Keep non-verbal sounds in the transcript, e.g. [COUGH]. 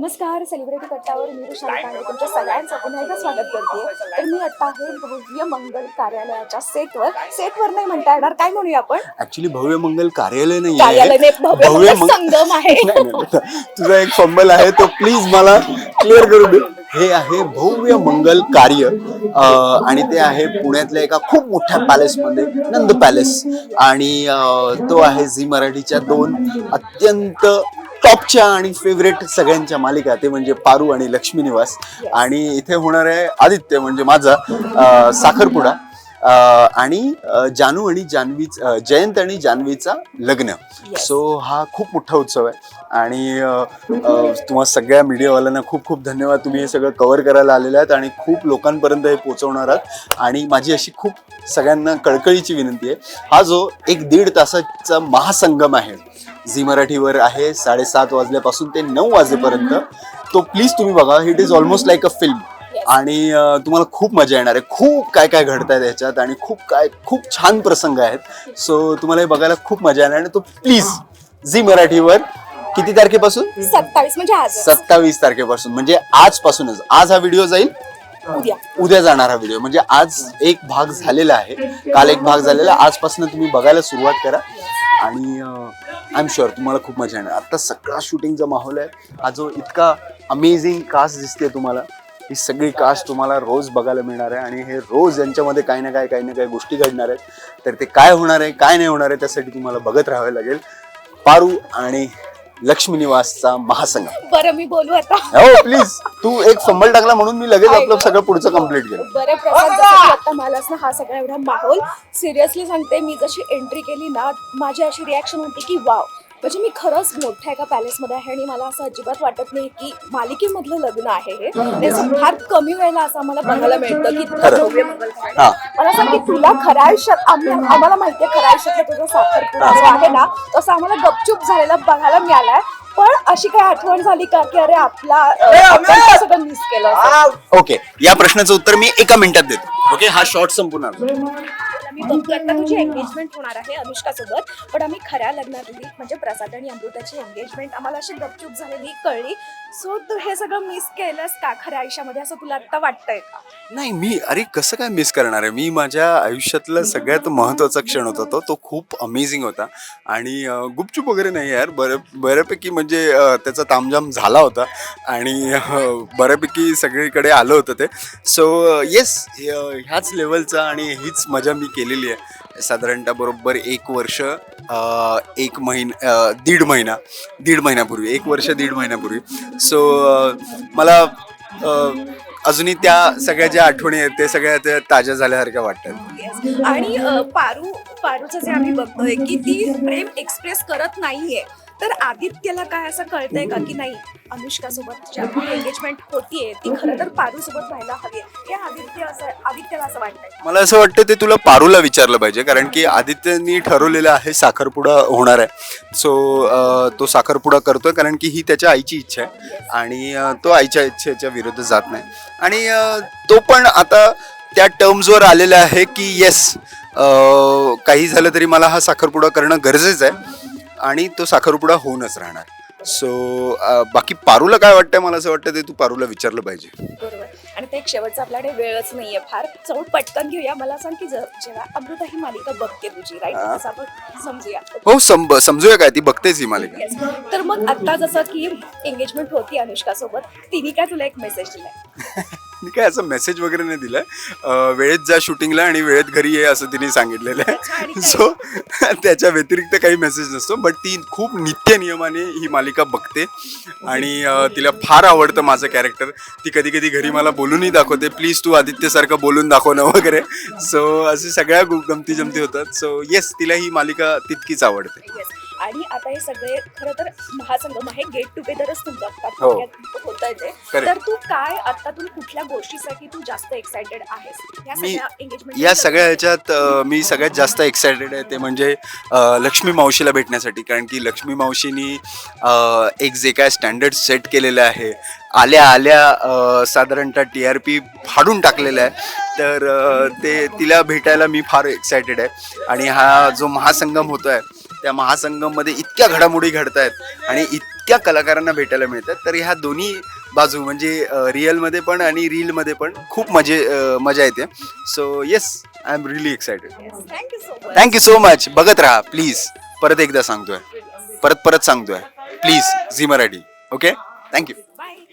नमस्कार सेलिब्रिटी कट्टावर मी ऋषाली काळे तुमच्या सगळ्यांचं पुन्हा एकदा स्वागत करते. तर मी आता आहे भव्य मंगल कार्यालयाच्या सेटवर सेटवर नाही म्हणता येणार काय म्हणूया आपण? ऍक्च्युली भव्य मंगल कार्यालय नाही कार्यालय नाही, भव्य मंगल मंग- संगम आहे. तुझा एक फंबल आहे तो प्लीज मला क्लिअर करू दे. हे आहे भव्य मंगल कार्य अं, आणि ते आहे पुण्यातल्या एका खूप मोठ्या पॅलेस मध्ये नंद पॅलेस आणि अं, तो आहे झी मराठीच्या दोन अत्यंत टॉपच्या आणि फेवरेट सगळ्यांच्या मालिका ते म्हणजे पारू आणि लक्ष्मी निवास. आणि इथे होणार आहे आदित्य म्हणजे माझा अं, साखरपुडा. अं, आणि अं, जानू आणि जान्हवी जयंत आणि जान्हवीचा लग्न. Yes. सो हा खूप मोठा उत्सव आहे. आणि अं, अं, तुम्हा सगळ्या मीडियावाल्यांना खूप खूप धन्यवाद. तुम्ही हे सगळं कव्हर करायला आलेले आहेत आणि खूप लोकांपर्यंत हे पोहोचवणार आहात. आणि माझी अशी खूप सगळ्यांना कळकळीची विनंती आहे. हा जो एक दीड तासाचा महासंगम आहे झी मराठीवर आहे साडेसात वाजल्यापासून ते नऊ वाजेपर्यंत. तो प्लीज तुम्ही बघा it is almost like a film आणि तुम्हाला खूप मजा येणार आहे. खूप काय काय घडत आहे त्याच्यात आणि खूप काय खूप छान प्रसंग आहेत. सो तुम्हाला हे बघायला खूप मजा येणार आणि तो प्लीज झी मराठीवर किती तारखेपासून? सत्तावीस म्हणजे सत्तावीस तारखेपासून म्हणजे आजपासूनच. आज हा व्हिडिओ जाईल? उद्या. उद्या जाणार हा व्हिडिओ म्हणजे आज एक भाग झालेला आहे. काल एक भाग झालेला. आजपासून तुम्ही बघायला सुरुवात करा. आणि आय एम शुअर तुम्हाला खूप मजा येणार. आता सगळा शूटिंगचा माहोल आहे हा जो इतका अमेझिंग कास्ट दिसते तुम्हाला ही सगळी कास्ट तुम्हाला रोज बघायला मिळणार आहे. आणि हे रोज यांच्यामध्ये काही ना काय काही ना काही गोष्टी घडणार आहेत. तर ते काय होणार आहे काय नाही होणार आहे त्यासाठी तुम्हाला बघत राहावे लागेल. पारू आणि लक्ष्मी निवासचा महासंगम. बरं मी बोलू आता? हो प्लीज तू एक फंबल टाकला म्हणून मी लगेच आपलं सगळं पुढचं कंप्लीट केलं. बरे प्रसाद जसं की आता मलाच ना हा सगळा एवढा माहोल. सिरियसली सांगते मी जशी एंट्री केली ना माझी अशी रिॲक्शन होती की वाव म्हणजे मी खरंच मोठ्या एका पॅलेसमध्ये आहे आणि मला असं अजिबात वाटत नाही की मालिकेमधलं लग्न आहे हे. ते असं फार कमी वेळेला असं आम्हाला बघायला मिळतं की इतकं खरं. भव्य मंगल कार्य. हा. मला सांग की तुला खऱ्या आयुष्यात आम्ही आम्हाला माहितीये खऱ्या आयुष्यातलं तुझं साखरपुडा जो आहे ना तसं आम्हाला गपचूप झालेला बघायला मिळालाय. पण अशी काय आठवण झाली का की अरे आपला आपण सगळं मिस केलं? ओके. या प्रश्नाचं उत्तर मी एका मिनिटात देतो. ओके? हा शॉर्ट संपून आला. मला मी बघतो आता तुझी एंगेजमेंट होणार आहे अनुष्का सोबत पण आम्ही खऱ्या लग्नात म्हणजे प्रसाद आणि अमृताची एंगेजमेंट आम्हाला अशी गपचूप झालेली कळली. सो तू हे सगळं मिस केलंस का खऱ्या आयुष्यामध्ये? असं तुला आता वाटतंय का? नाही मी अरे कसं काय मिस करणार आहे? मी माझ्या आयुष्यातला सगळ्यात महत्त्वाचा क्षण होता तो. तो खूप अमेझिंग होता. आणि गुपचूप वगैरे नाही यार. बऱ्या बऱ्यापैकी म्हणजे त्याचा तामझाम झाला होता. आणि बऱ्यापैकी सगळीकडे आलं होतं ते. सो येस ह्याच लेवलचा आणि हीच मजा मी केली. केलेली आहे. साधारणतः बरोबर एक वर्ष एक महिना दीड महिना दीड महिन्यापूर्वी एक वर्ष दीड महिन्यापूर्वी. सो मला अजूनही त्या सगळ्या ज्या आठवणी आहेत ते सगळ्या त्या ताज्या झाल्यासारख्या वाटतात. आणि पारू पारूचं जे आम्ही बघतोय की ती प्रेम एक्सप्रेस करत नाहीये. तर आदित्यला काय असं कळतंय का की नाही अनुष्का सोबत एंगेजमेंट [LAUGHS] होतीये ती खरं तर पारू सोबत व्हायला हवी हे आदित्य असं आदित्यला असं वाटतंय. मला असं वाटतं ते तुला पारूला विचारलं पाहिजे कारण की आदित्यनी ठरवलेलं आहे साखरपुडा होणार आहे. सो तो साखरपुडा करतोय कारण की ही त्याच्या आईची इच्छा आहे. आणि अं, तो आईच्या इच्छेच्या विरुद्ध जात नाही. आणि अं, तो पण आता त्या टर्म्सवर आलेला आहे की येस काही झालं तरी मला हा साखरपुडा करणं गरजेचं आहे. आणि तो साखरपुडा होऊनच राहणार. सो बाकी पारूला काय वाटतंय? मला असं वाटतं ते तू पारूला विचारलं पाहिजे. बरोबर. आणि ते एक शेवटचा आपल्याकडे वेळच नाहीये फार. चौट पटकन घेऊया. मला सांग की ज- जेव्हा अमृता ही मालिका बघते तुझी राईट हा. असं आपण समजूया. हो सम समजूया काय? ती बघतेच ही मालिका. Yes. तर मग आता जसं की एंगेजमेंट होती अनुष्का सोबत तिने काय तुला एक मेसेज दिलाय? [LAUGHS] मी काय असं मेसेज वगैरे नाही दिलाय. वेळेत जा शूटिंगला आणि वेळेत घरी ये असं तिने सांगितलेलं आहे? सो त्याच्या व्यतिरिक्त काही मेसेज नसतो बट ती खूप नित्य नियमाने ही मालिका बघते. आणि तिला फार आवडतं माझं कॅरेक्टर ती कधी कधी घरी मला बोलूनही दाखवते. प्लीज तू आदित्यसारखं बोलून दाखव ना वगैरे. सो असे सगळ्या गु- गमती जमती होतात. सो येस तिला ही मालिका तितकीच आवडते. आणि आता हे सगळे खरं तर महासंगम आहे गेट टुगेदरच तुमचं आता हो. होत आहे ते. Correct. तर तू काय आता तू कुठल्या गोष्टीसाठी तू जास्त एक्साइटेड आहेस? या मी सगळ्या एंगेजमेंट या सगळ्या ह्याच्यात अ, मी सगळ्यात जास्त एक्सायटेड आहे ते म्हणजे अ, लक्ष्मी मावशीला भेटण्यासाठी. कारण की लक्ष्मी मावशीनी अ, एक जे काय स्टँडर्ड सेट केलेलं आहे. आल्या आल्या अ, साधारणतः टी आर पी फाडून टाकलेला आहे. तर अ, ते तिला भेटायला मी फार एक्सायटेड आहे. आणि हा जो महासंगम होतो आहे त्या महासंगममध्ये इतक्या घडामोडी घडत आहेत आणि इतक्या कलाकारांना भेटायला मिळतात तर ह्या दोन्ही बाजू म्हणजे रिअलमध्ये पण आणि रीलमध्ये पण खूप मजे मजा येते. So yes I am really excited thank you so much thank you so much बघत राहा प्लीज परत एकदा सांगतोय. परत परत सांगतोय. Please Zee Marathi okay thank you